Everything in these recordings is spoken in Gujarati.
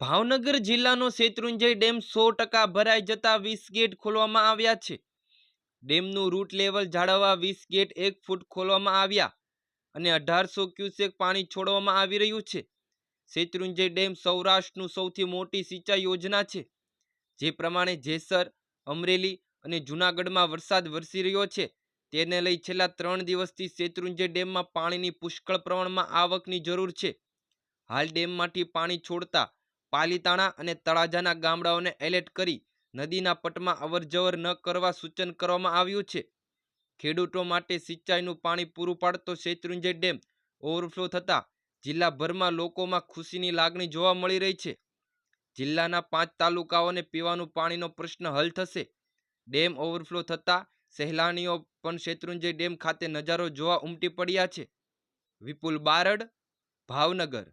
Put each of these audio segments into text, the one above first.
ભાવનગર જિલ્લાનો શેત્રુંજય ડેમ સો ટકા ભરાઈ જતા વીસ ગેટ ખોલવામાં આવ્યા છે. ડેમનું રૂટ લેવલ જાળવવા વીસ ગેટ એક ફૂટ ખોલવામાં આવ્યા અને અઢારસો ક્યુસેક પાણી છોડવામાં આવી રહ્યું છે. શેત્રુંજય ડેમ સૌરાષ્ટ્રનું સૌથી મોટી સિંચાઈ યોજના છે. જે પ્રમાણે જેસર, અમરેલી અને જૂનાગઢમાં વરસાદ વરસી રહ્યો છે. તેને લઈ છેલ્લા ત્રણ દિવસથી શેત્રુંજય ડેમમાં પાણીની પુષ્કળ પ્રમાણમાં આવકની જરૂર છે. હાલ ડેમમાંથી પાણી છોડતા પાલીતાણા અને તળાજાના ગામડાઓને એલર્ટ કરી નદીના પટમાં અવરજવર ન કરવા સૂચન કરવામાં આવ્યું છે. ખેડૂતો માટે સિંચાઈનું પાણી પૂરું પાડતો શેત્રુંજય ડેમ ઓવરફ્લો થતાં જિલ્લાભરમાં લોકોમાં ખુશીની લાગણી જોવા મળી રહી છે. જિલ્લાના પાંચ તાલુકાઓને પીવાનું પાણીનો પ્રશ્ન હલ થશે. ડેમ ઓવરફ્લો થતાં સહેલાણીઓ પણ શેત્રુંજય ડેમ ખાતે નજારો જોવા ઉમટી પડ્યા છે. વિપુલ બારડ, ભાવનગર.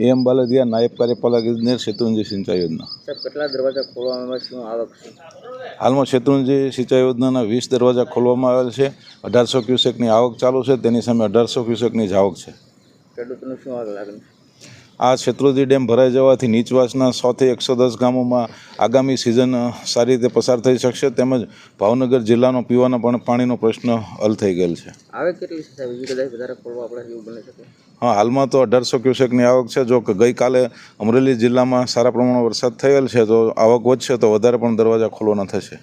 એમ બાલદિયા નાયબ કાર્યપાલક ઇજનેર શેત્રુંજી સિંચાઈ યોજના. કેટલા દરવાજા ખોલવામાં શું આવક છે હાલમાં શેત્રુંજી સિંચાઈ યોજનાના વીસ દરવાજા ખોલવામાં આવેલ છે. અઢારસો ક્યુસેકની આવક ચાલુ છે. તેની સામે અઢારસો ક્યુસેકની જ આવક છે. ખેડૂતોનું શું આગ લાગણી? આ શેત્રુજી ડેમ ભરાઈ જવાથી નીચવાસના સોથી એકસો દસ ગામોમાં આગામી સિઝન સારી રીતે પસાર થઈ શકશે. તેમજ ભાવનગર જિલ્લાનો પીવાના પણ પાણીનો પ્રશ્ન હલ થઈ ગયેલ છે. હા હાલમાં તો અઢારસો ક્યુસેકની આવક છે. જો કે ગઈકાલે અમરેલી જિલ્લામાં સારા પ્રમાણમાં વરસાદ થયેલ છે તો આવક વધશે તો વધારે પણ દરવાજા ખોલવાના થશે.